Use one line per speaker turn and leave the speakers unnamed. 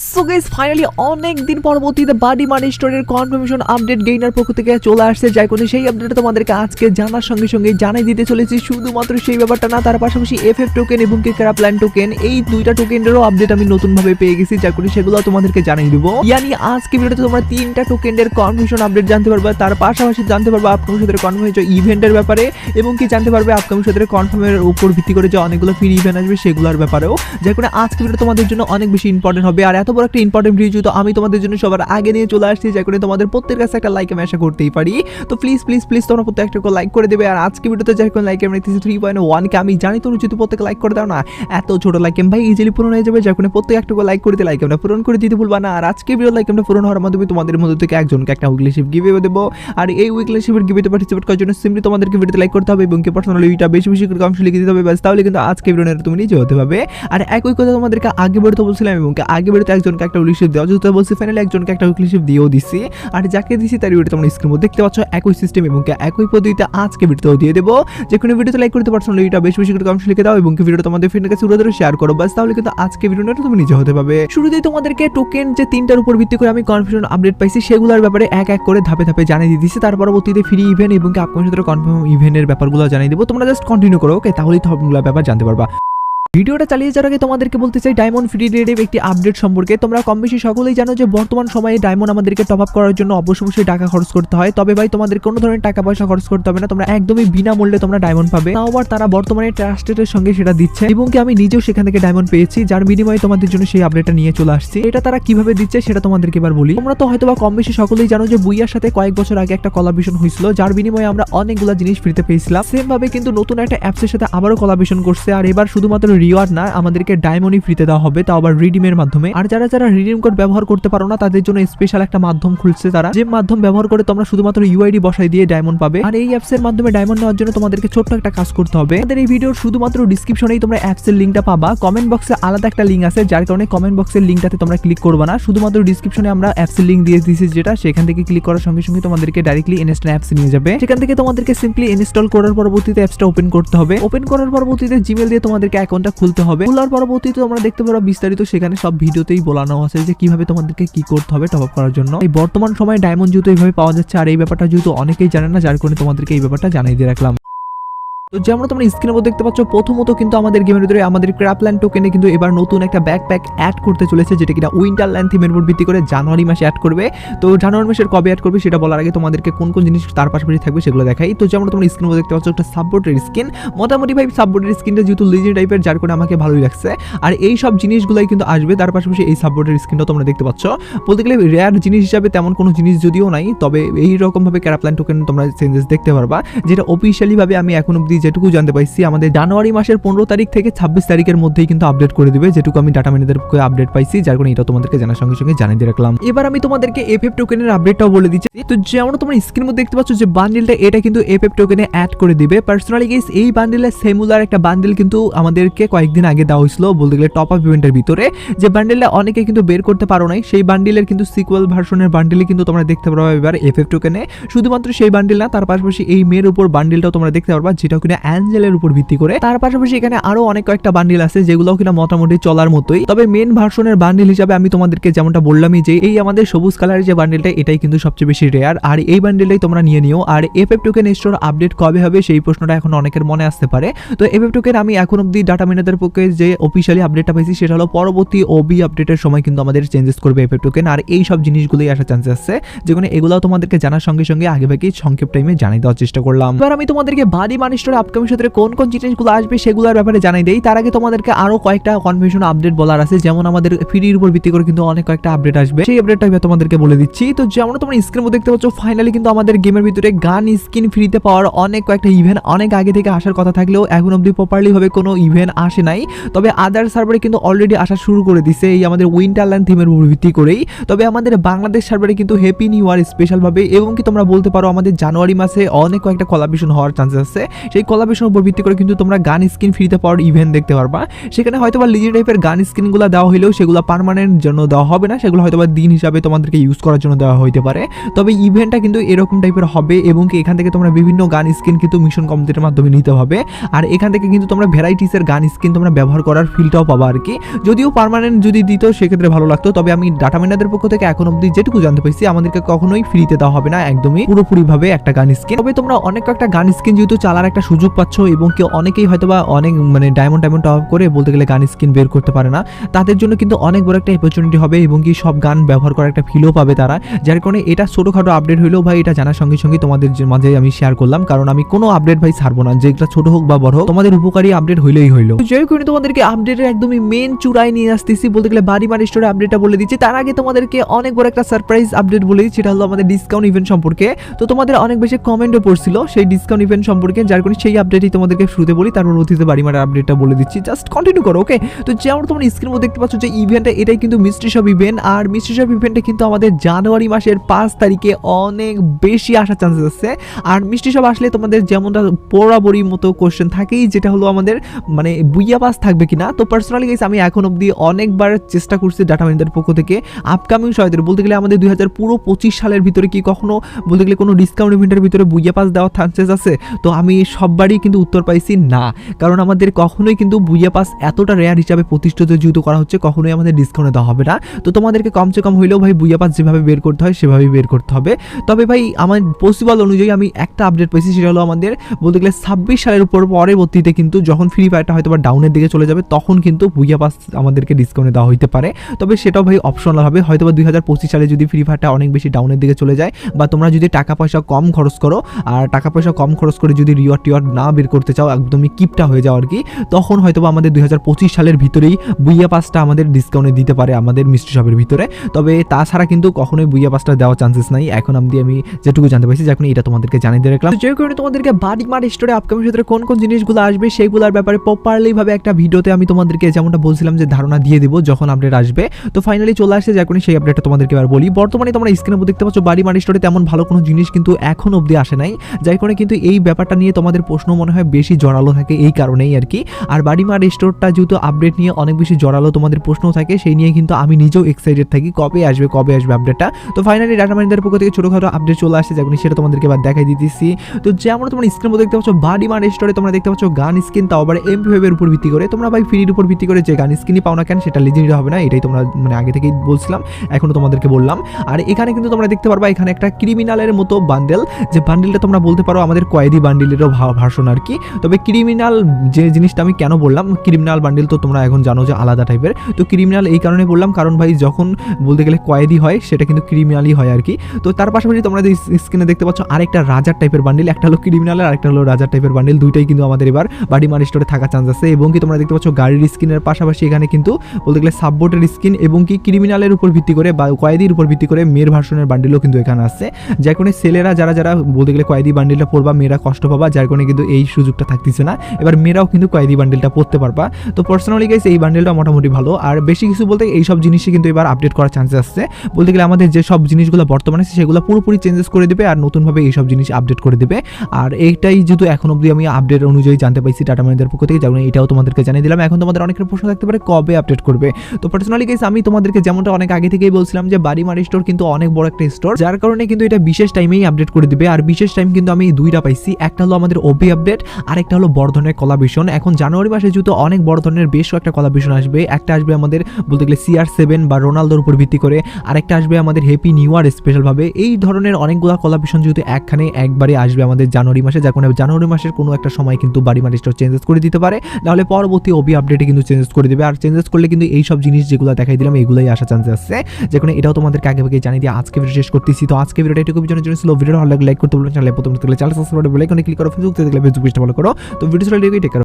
So guys finally অনেক দিন পরবর্তীতে বাডি মানি স্টোরের কনফার্মেশন আপডেট গেইনার পক্ষ থেকে চলে আসছে। যাই করে সেই আপডেটটা তোমাদেরকে আজকে জানার সঙ্গে সঙ্গে জানাই দিতে চলেছি। শুধুমাত্র সেই ব্যাপারটা না, তার পাশাপাশি এফ এফ টোকেন এবং কি ক্রাপল্যান্ড টোকেন এই দুইটা টোকেনেরও আপডেট আমি নতুন ভাবে পেয়ে গেছি। যা করে সেগুলো তোমাদেরকে জানিয়ে দেবো। ইয়ানি, আজকে ভিডিওতে তোমরা তিনটা টোকেনের কনফার্মেশন আপডেট জানতে পারবে। তার পাশাপাশি জানতে পারবে আপকামিং সাথে কনফার্মেশন ইভেন্টের ব্যাপারে, এবং কি জানতে পারবে আপকামিং সাথে কনফার্মের উপর ভিত্তি করে যে অনেকগুলো ফ্রি ইভেন্ট আসবে সেগুলোর ব্যাপারেও। যাই করে আজকে ভিডিও তোমাদের জন্য অনেক বেশি ইম্পর্টেন্ট হবে। আর এত বড় একটা ইম্পর্টেন্ট ভিডিও যেহেতু আমি তোমাদের জন্য সবার আগে নিয়ে চলে আসছি যাই করে তোমাদের প্রত্যেকের কাছে একটা লাইক আমি আশা করতেই পারি। তো প্লিজ প্লিজ প্লিজ তোমরা প্রত্যেকটা লাইক করে দেবে। আর আজকে ভিডিওতে যাই করে লাইক আমি থ্রি পয়েন্ট ওয়ানকে আমি জানি তোমরা যদি প্রত্যেক লাইক করে দাও না, এত ছোট লাইক ভাই ইজিলি পূরণ হয়ে যাবে। কারণে প্রত্যেক একটা লাইক করে লাইক আমরা পূরণ করে দিতে ভুলবা না। আর আজকে ভিডিও লাইক আমরা পূরণ হওয়ার মাধ্যমে তোমাদের মধ্যে থেকে একজনকে একটা উইকলি শিপ গিভে দেবো। আর এই উইকলি শিপের গিভেতে পার্টিসিপেট করার জন্য সিম্পলি তোমাদেরকে ভিডিওতে লাইক করতে হবে এবং কি পার্সোনালি এটা বেশি বেশি করে কমস লিখে দিতে হবে। ব্যাস, তাহলে কিন্তু আজকে ভিডিও তুমি নিজে হতে হবে আর একই কথা তোমাদেরকে আগে বেরোতে বলছিলাম এবং আগে বেরোতে একজনকে একটা উইকলি শিপ দেওয়া যেহেতু বলছি ফাইনালি একজনকে একটা উইকলি শিপ দিয়েও দিছি। আর যাকে দিছি তার ভিডিও তোমরা স্ক্রিন মধ্যে দেখতে পাচ্ছ, একই সিস্টেম এবং একই পদ্ধতিতে আজকে ভিডিওতেও দিয়ে দেবো। যে কোনো ভিডিওতে লাইক করতে পারছ এটা বেশি বেশি করে কমস লিখে দাও এবং ভিডিও তোমাদের ফ্রেন্ডের কাছে উড়ে শেয়ার করো। বাস তাহলে কিন্তু আজকে ভিডিওটা তুমি নিজে হতে পারবে। শুরুতেই তোমাদেরকে টোকেন যে তিনটার উপর ভিত্তি করে আমি কনফিউশন আপডেট পাইছি, সেগুলোর ব্যাপারে এক এক করে ধাপে ধাপে জানিয়ে দিয়ে দিচ্ছি তার পরবর্তীতে ফ্রি ইভেন্ট এবং আপকামিং সাথে কনফার্ম ইভেন্টের ব্যাপারগুলো জানিয়ে দেবো। তোমরা জাস্ট কন্টিনিউ করো ওকে তাহলেই সবগুলো ব্যাপার জানতে পারবা। ভিডিওটা চালিয়ে যাওয়ার আগে তোমাদেরকে বলতে চাই ডায়মন্ড ফ্রি রেডের একটি আপডেট সম্পর্কে। তোমরা কম বেশি সকলেই জানো যে বর্তমান সময়ে ডায়মন্ড আমাদেরকে টপ আপ করার জন্য অবশ্যই অবশ্যই টাকা খরচ করতে হয়। তবে ভাই, তোমাদের কোনো ধরনের টাকা পয়সা খরচ করতে হবে না। তোমরা একদমই বিনামূল্যে তোমরা ডায়মন্ড পাবে। তাও আবার তারা বর্তমানে ট্রাস্টেডের সঙ্গে সেটা দিচ্ছে এবং কি আমি নিজেও সেখান থেকে ডায়মন্ড পেয়েছি, যার বিনিময়ে তোমাদের জন্য সেই আপডেটটা নিয়ে চলে আসছি। এটা তারা কীভাবে দিচ্ছে সেটা তোমাদেরকে এবার বলি। তোমরা তো হয়তো বা কম বেশি সকলেই জানো যে বুইয়ার সাথে কয়েক বছর আগে একটা কলাবিশন হয়েছিল, যার বিনিময়ে আমরা অনেকগুলো জিনিস ফ্রিতে পেয়েছিলাম। সেম ভাবে কিন্তু নতুন একটা অ্যাপসের সাথে আবারও কলাবিশন করছে। আর এবার শুধুমাত্র রিওয়ার্ড না, আমাদেরকে ডায়মন্ডই ফ্রিতে দেওয়া হবে, তাও আবার রিডিমের মাধ্যমে। আর যারা যারা রিডিম কোড ব্যবহার করতে পারো না, তাদের জন্য স্পেশাল একটা মাধ্যম খুলছে তারা। যে মাধ্যম ব্যবহার করে তোমরা শুধুমাত্র ইউআইডি বসাই দিয়ে ডায়মন্ড পাবে। আর এই অ্যাপসের মাধ্যমে ডায়মন্ড নেওয়ার জন্য তোমাদেরকে ছোট্ট একটা কাজ করতে হবে। আমাদের এই ভিডিওর শুধুমাত্র ডিসক্রিপশনেই তোমরা অ্যাপসের লিঙ্কটা পাবা। কমেন্ট বক্সে আলাদা একটা লিঙ্ক আছে, যার কারণে কমেন্ট বক্সের লিঙ্কটাতে তোমরা ক্লিক করবে না। শুধুমাত্র ডিসক্রিপশনে আমরা অ্যাপসের লিঙ্ক দিয়ে দিয়েছি যেটা, সেখান থেকে ক্লিক করার সঙ্গে সঙ্গে তোমাদেরকে ডাইরেক্টলি ইনস্টল অ্যাপস নিয়ে যাবে। সেখান থেকে তোমাদেরকে সিম্পলি ইনস্টল করার পরবর্তীতে অ্যাপসটা ওপেন করতে হবে। ওপেন করার পরবর্তীতে জিমেল দিয়ে তোমাদেরকে অ্যাকাউন্টটা খুলতে হবে। খোলার পরবর্তীতে তোমরা দেখতে পারো বিস্তারিত সেখানে সব ভিডিওতেই বলানো আছে যে কীভাবে তোমাদেরকে কি করতে হবে টপ আপ করার জন্য। এই বর্তমান সময়ে ডায়মন্ড জুতো এইভাবে পাওয়া যাচ্ছে। আর এই ব্যাপারটা যেহেতু অনেকেই জানে না, যার কারণে তোমাদেরকে এই ব্যাপারটা জানিয়ে দিয়ে রাখলাম। তো যেমন তোমরা স্ক্রিনের মধ্যে দেখতে পাচ্ছ, প্রথমত কিন্তু আমাদের গেমের ভিতরে আমাদের ক্র্যাপল্যান্ড টোকেনে কিন্তু এবার নতুন একটা ব্যাকপ্যাক অ্যাড করতে চলেছে, যেটা কিনা উইন্টার ল্যান্ড থিমের উপর ভিত্তি করে জানুয়ারি মাসে অ্যাড করবে। তো জানুয়ারি মাসের কবে অ্যাড করবে সেটা বলার আগে তোমাদেরকে কোন কোন জিনিস তার পাশাপাশি থাকবে সেগুলো দেখাই। তো যেমন তোমরা স্ক্রিনের মধ্যে দেখতে পাচ্ছ একটা সাববোর্ডের স্কিন মোটামুটি ভাই সাববোর্ডের স্কিনটা যেহেতু লিজি টাইপের যার করে আমাকে ভালোই লাগছে। আর এই সব জিনিসগুলোই কিন্তু আসবে, তার পাশাপাশি এই সাববোর্ডের স্কিনটা তোমরা দেখতে পাচ্ছ। বলতে গেলে রেয়ার জিনিস হিসাবে তেমন কোনো জিনিস যদিও নাই, তবে এই রকমভাবে ক্র্যাপল্যান্ড টোকেন তোমরা চেঞ্জেস দেখতে পারবা, যেটা অফিসিয়ালি ভাবে আমি এখন অব্দি যেটুকু জানতে পাইছি, আমাদের জানুয়ারি মাসের পনেরো তারিখ থেকে ছাব্বিশ তারিখের মধ্যেই কিন্তু আপডেট করে দিবে যেটুকু আমি ডাটা ম্যানেজার আপডেট পাইছি, যার কারণে এটা তোমাদেরকে জানার সঙ্গে সঙ্গে জানিয়ে রাখলাম। এবার আমি তোমাদেরকে এফ এফ টোকেনের আপডেটটাও বলে দিচ্ছি। তো যেমন তোমরা স্ক্রিন মধ্যে দেখতে পাচ্ছ যে বান্ডিলটা এটা কিন্তু এফ এফ টোকেনে অ্যাড করে দিবে। পার্সোনালি গেস এই বান্ডিলের সেমুলার একটা বান্ডিল কিন্তু আমাদেরকে কয়েকদিন আগে দেওয়া হয়েছিল, বলতে গেলে টপ আপ ইভেন্টের ভিতরে। যে বান্ডিলটা অনেকে কিন্তু বের করতে পারো নাই, সেই বান্ডিলের কিন্তু সিকুয়াল ভার্সনের বান্ডিলে কিন্তু তোমরা দেখতে পারবে এবার এফ এফ টোকেনে শুধুমাত্র সেই বান্ডিল না, তার পাশাপাশি এই মেয়ের উপর বান্ডিলটাও তোমরা দেখতে পারবা যেটা কিনা অ্যাঞ্জেলের উপর ভিত্তি করে। তার পাশাপাশি এখানে আরও অনেক কয়েকটা বান্ডিল আছে যেগুলো কিনা মোটামুটি চলার মতোই। তবে মেন ভার্সনের বান্ডিল হিসাবে আমি তোমাদেরকে যেমনটা বললামই যে, এই আমাদের সবুজ কালারের যে বান্ডিলটা এটাই কিন্তু সবচেয়ে বেশি রেয়ার আর এই বান্ডিলটাই তোমরা নিয়ে নিও। আর F F token store update কবে হবে, সেই প্রশ্নটা এখন অনেকের মনে আসতে পারে। তো এফ এফ টোকেন আমি এখন অব্দি ডাটা মিনাদের পক্ষে যে অফিসিয়ালি আপডেটটা পাইছি, সেটা হলো পরবর্তী ওবি আপডেটের সময় কিন্তু আমাদের চেঞ্জেস করবে এফ এফ টোকেন আর এই সব জিনিসগুলোই আসার চান্স আছে। যেগুলো এগুলোও তোমাদেরকে জানার সঙ্গে সঙ্গে আগে ভাগেই সংক্ষেপ টাইমে জানিয়ে দেওয়ার চেষ্টা করলাম। এবার আমি তোমাদেরকে বাদি মানিস্টোর আপকামিং সাথে কোন কোন জিনিসগুলো আসবে সেগুলোর ব্যাপারে জানাই দেই। তার আগে তোমাদেরকে আরও কয়েকটা কনফিউশন আপডেট বলার আছে, যেমন আমাদের ফ্রির উপর ভিত্তি করে কিন্তু অনেক কয়েকটা আপডেট আসবে। সেই আপডেটটা আমি তোমাদেরকে বলে দিচ্ছি। তো যেমন তোমরা স্ক্রিনের মধ্যে দেখতে পাচ্ছ ফাইনালি কিন্তু আমাদের গেমের ভিতরে গান স্কিন ফ্রিতে পাওয়ার অনেক কয়েকটা ইভেন্ট অনেক আগে থেকে আসার কথা থাকলেও এখন অব্দি প্রপারলি ভাবে কোনো ইভেন্ট আসে নাই। তবে আদার সার্ভারে কিন্তু অলরেডি আসা শুরু করে দিছে এই আমাদের উইন্টারল্যান্ড থিমের উপর ভিত্তি করেই। তবে আমাদের বাংলাদেশ সার্ভারে কিন্তু হ্যাপি নিউ ইয়ার স্পেশাল ভাবে, এবং কি তোমরা বলতে পারো আমাদের জানুয়ারি মাসে অনেক কয়েকটা কলাবিশন হওয়ার চান্সেস আছে। সেই কলাবেশনের উপর ভিত্তি করে কিন্তু তোমরা গান স্কিন ফ্রিতে পাওয়ার ইভেন্ট দেখতে পারবা। সেখানে হয়তো বা লিজেন্ড টাইপের গান স্কিনগুলো দেওয়া হলেও সেগুলো পারমানেন্ট জন্য দেওয়া হবে না, সেগুলো হয়তো বা দিন হিসাবে তোমাদেরকে ইউজ করার জন্য দেওয়া হইতে পারে। তবে ইভেন্টটা কিন্তু এরকম টাইপের হবে এবং কি এখান থেকে তোমরা বিভিন্ন গান স্কিন কিন্তু মিশন কমপ্লিটের মাধ্যমে নিতে হবে। আর এখান থেকে কিন্তু তোমরা ভ্যারাইটিসের গান স্কিন তোমরা ব্যবহার করার ফিলটাও পাবা আর কি। যদিও পারমানেন্ট যদি দিত, সেক্ষেত্রে ভালো লাগতো, তবে আমি ডাটা মাইনারদের পক্ষ থেকে এখন অবধি যেটুকু জানতে পাইছি আমাদেরকে কখনোই ফ্রিতে দেওয়া হবে না, একদমই পুরোপুরিভাবে একটা গান স্কিন তবে তোমরা অনেক একটা গান স্ক্রিন যেহেতু চালার একটা পাচ্ছ এবং কেউ অনেকেই হয়তো বা অনেক মানে ডায়মন্ড ডায়মন্ড টপ করে বলতে গেলে গান স্কিন বের করতে পারে না। তাদের জন্য কিন্তু অনেক বড় একটা অপরচুনিটি হবে এবং কি সব গান ব্যবহার করার একটা ফিলও পাবে তারা। যার কারণে এটা ছোটোখাটো আপডেট হলেও ভাই এটা জানার সঙ্গে সঙ্গে তোমাদের মাঝে আমি শেয়ার করলাম। কারণ আমি কোনো আপডেট ভাই ছাড়বো না। যে যেটা ছোট হোক বা বড় হোক, তোমাদের উপকারী আপডেট হইলেই হইল। যাই করে তোমাদেরকে আপডেটের একদমই মেন চূড়ায় নিয়ে আসতেছি। বলতে গেলে বাড়ি বাড়ি স্টোরে আপডেটটা বলে দিচ্ছি। তার আগে তোমাদেরকে অনেক বড় একটা সারপ্রাইজ আপডেট বলে দিচ্ছি। সেটা হলো আমাদের ডিসকাউন্ট ইভেন্ট সম্পর্কে। তো তোমাদের অনেক বেশি কমেন্টও পড়ছিল সেই ডিসকাউন্ট ইভেন্ট সম্পর্কে, যার কারণে সেই আপডেটই তোমাদেরকে শুরুতে বলি, তারপর অতীতে বাড়ি মারার আপডেটটা বলে দিচ্ছি। জাস্ট কন্টিনিউ করো ওকে তো যেমন তোমরা স্ক্রিনের মধ্যে দেখতে পাচ্ছ যে ইভেন্টটা এটাই কিন্তু মিস্ট্রি শপ ইভেন্ট আর মিস্ট্রি শপ ইভেন্টে কিন্তু আমাদের জানুয়ারি মাসের পাঁচ তারিখে অনেক বেশি আসার চান্সেস আছে। আর মিষ্টি সব আসলে তোমাদের যেমনটা বরাবরই মতো কোশ্চেন থাকেই, যেটা হলো আমাদের মানে বুইয়া পাস থাকবে কিনা। তো পার্সোনালি গাইস আমি এখন অবধি অনেকবার চেষ্টা করছি ডাটা মাইন্ডের পক্ষ থেকে আপকামিং সময়দের বলতে গেলে আমাদের দুই হাজার পুরো পঁচিশ সালের ভিতরে কি কখনো, বলতে গেলে কোনো ডিসকাউন্ট ইভেন্টের ভিতরে বুইয়া পাস দেওয়ার চান্সেস আছে? তো আমি সববারই কিন্তু উত্তর পাইছি না। কারণ আমাদের কখনোই কিন্তু বুইয়া পাস এতটা রেয়ার হিসাবে প্রতিষ্ঠিত যেহেতু করা হচ্ছে, কখনোই আমাদের ডিসকাউন্টে দেওয়া হবে না। তো তোমাদেরকে কমসে কম হইলেও ভাই বুইয়া পাস যেভাবে বের করতে হয়, সেভাবেই বের করতে হবে। তবে ভাই আমার পসিবল অনুযায়ী আমি একটা আপডেট পেয়েছি সেটা হলো আমাদের বলতে গেলে ছাব্বিশ সালের উপর পরবর্তীতে কিন্তু যখন ফ্রি ফায়ারটা হয়তো বা ডাউনের দিকে চলে যাবে, তখন কিন্তু বুইয়া পাস আমাদেরকে ডিসকাউন্টে দেওয়া হইতে পারে। তবে সেটাও ভাই অপশনাল হবে হয়তো বা দুই হাজার পঁচিশ সালে যদি ফ্রি ফায়ারটা অনেক বেশি ডাউনের দিকে চলে যায়, বা তোমরা যদি টাকা পয়সা কম খরচ করো, আর টাকা পয়সা কম খরচ করে যদি রিওয়ার্ড টিওয়ার্ড না বের করতে চাও, একদমই কিপটা হয়ে যাও আর কি, তখন হয়তো আমাদের দুই হাজার পঁচিশ সালের ভিতরেই বুইয়া পাসটা আমাদের ডিসকাউন্টে দিতে পারে আমাদের মিষ্টি শপের ভিতরে। তবে তাছাড়া কিন্তু কখনোই বুইয়া পাসটা দেওয়ার চান্সেস নাই। এখন আমি আমি যেটুকু জানতে পারছি যখন এটা তোমাদেরকে জানিয়ে দিয়ে রাখলাম। যে কারণে তোমাদেরকে বাড়ি মার স্টোরে আপকামিং ক্ষেত্রে কোন কোন জিনিসগুলো আসবে সেইগুলোর ব্যাপারে প্রপারলিভাবে একটা ভিডিওতে আমি তোমাদেরকে যেমনটা বলছিলাম যে ধারণা দিয়ে দিব যখন আপডেট আসবে। তো ফাইনালি চলে আসছে যখন সেই আপডেটটা তোমাদেরকে এবার বলি। বর্তমানে তোমরা স্ক্রিনে দেখতে পাচ্ছ বাড়ি মার স্টোরে তেমন ভালো কোনো জিনিস কিন্তু এখন অবধি আসে নাই। যার কারণে কিন্তু এই ব্যাপারটা নিয়ে তোমাদের প্রশ্ন মনে হয় বেশি জড়ালো থাকে এই কারণেই আর কি। আর বাড়ি মার স্টোরটা যেহেতু আপডেট নিয়ে অনেক বেশি জড়ালো তোমাদের প্রশ্ন থাকে, সেই নিয়ে কিন্তু আমি নিজেও এক্সাইটেড থাকি কবে আসবে কবে আসবে আপডেটটা তো ফাইনালি ডাটা মাইন্ডের পক্ষ থেকে ছোটোখাটো আপডেট চলে আসছে যখন সেটা তোমাদেরকে এবার দেখাই দিতেছি। তো যেমন তোমরা স্ক্রিন দেখতে পাচ্ছ বাডি মার স্টোরে তোমরা দেখতে পাচ্ছ, গান স্কিন তাও আবার এমপি ওয়েবের উপর ভিত্তি করে। তোমরা ভাই ফ্রির উপর ভিত্তি করে যে গান স্কিনই পাও না কেন, সেটা লিজেন্ডারি হবে না, এটাই তোমরা মানে আগে থেকেই বলছিলাম, এখনও তোমাদেরকে বললাম। আর এখানে কিন্তু তোমরা দেখতে পারবা, এখানে একটা ক্রিমিনালের মতো বান্ডেল যে বান্ডেলটা তোমরা বলতে পারো আমাদের কয়েদি বান্ডেলেরও ভার্সন আর কি। তবে ক্রিমিনাল যে জিনিসটা আমি কেন বললাম, ক্রিমিনাল বান্ডেল তো তোমরা এখন জানো যে আলাদা টাইপের। তো ক্রিমিনাল এই কারণে বললাম, কারণ ভাই যখন বলতে গেলে কয়েদি হয়, সেটা কিন্তু ক্রিমিনালই হয় আর কি। তো তার পাশাপাশি তোমরা যে স্ক্রিনে দেখতে পাচ্ছ, আরেকটা রাজার টাইপের বান্ডিল, একটা হলো ক্রিমিনালের আরেকটা হলো রাজার টাইপের বান্ডিল, দুইটাই কিন্তু আমাদের এবার বাড়ি মার স্টোরে থাকার চান্স আছে। এবং কি তোমরা দেখতে পাচ্ছ, গাড়ির স্কিনের পাশাপাশি এখানে কিন্তু বলতে গেলে সাববোটের স্কিন এবং কি ক্রিমিনালের উপর ভিত্তি করে বা কয়েদির উপর ভিত্তি করে মেয়ের ভার্সনের বান্ডিলও কিন্তু এখানে আসছে যার কারণে ছেলেরা, যারা যারা বলতে গেলে কয়েদি বান্ডিলটা পড়বা মেয়েরা কষ্ট পাবা, যার কারণে কিন্তু এই সুযোগটা থাকতেছে না। এবার মেয়েরাও কিন্তু কয়েদি বান্ডিলটা পড়তে পারবা। তো পার্সোনালি গাইস এই বান্ডিলটা মোটামুটি ভালো। আর বেশি কিছু বলতে এই সব জিনিসই কিন্তু এবার আপডেট করার চান্সেস আসছে। বলতে গেলে আমাদের যে সব জিনিসগুলো বর্তমানে আছে, সেগুলো পুরোপুরি চেঞ্জেস করে দেবে আর নতুনভাবে এই সব জিনিস আপডেট করে দেবে। আর এইটাই যেহেতু এখন অবধি আমি আপডেট অনুযায়ী জানতে পাইছি টাটা মাইনের পক্ষ থেকে, যেমন এটাও তোমাদেরকে জানিয়ে দিলাম। এখন তোমাদের অনেকের প্রশ্ন থাকতে পারে, কবে আপডেট করবে? তো পার্সোনালি গাইস আমি তোমাদেরকে যেমনটা অনেক আগে থেকেই বলছিলাম যে বাড়ি মারি স্টোর কিন্তু অনেক বড় একটা স্টোর যার কারণে কিন্তু এটা বিশেষ টাইমেই আপডেট করে দিবে। আর বিশেষ টাইম কিন্তু আমি দুইটা পাইছি। একটা হলো আমাদের ওবি আপডেট আর একটা হলো বড় ধরনের কলাভিশন এখন জানুয়ারি মাসে যেহেতু অনেক বড় ধরনের বেশ একটা কলাভিশন আসবে। একটা আসবে আমাদের বলতে গেলে সিআর সেভেন বা রোনালদোর উপর ভিত্তি করে। আরেকটা আসবে আমাদের হ্যাপি নিউ ইয়ার স্পেশালভাবে এই ধরনের অনেকগুলো কলাভিশন যেহেতু একখানে একবারে আসবে আমাদের জানুয়ারি মাসে, যার কারণে জানুয়ারি মাসের কোনো একটা সময় কিন্তু বাড়ি মারি স্টোর চেঞ্জেস করে দিতে পারে। নাহলে পরবর্তী ওবি আপডেটে কিন্তু চেঞ্জেস করে দেবে। আর চেঞ্জেস করলে কিন্তু এই সব জিনিস যেগুলো দেখাই দিলাম, এগুলোই আসা চান্স আছে। যেখানে এটাও তোমাদেরকে আগে ভাগে জানিয়ে দিয়ে আজকে ভিডিও শেষ করতেছি। তো আজকে ভিডিওটা এটুকু জন্য ছিল। ভিডিও ভালো লাগলে লাইক করতে বলবেন চ্যানেলে প্রথম চ্যানেল সাবস্ক্রাইব করে বেলাইকনে ক্লিক করো। ফেসবুক থেকে দেখলে ফেসবুক পেজটা ফলো করো তো ভিডিও টেক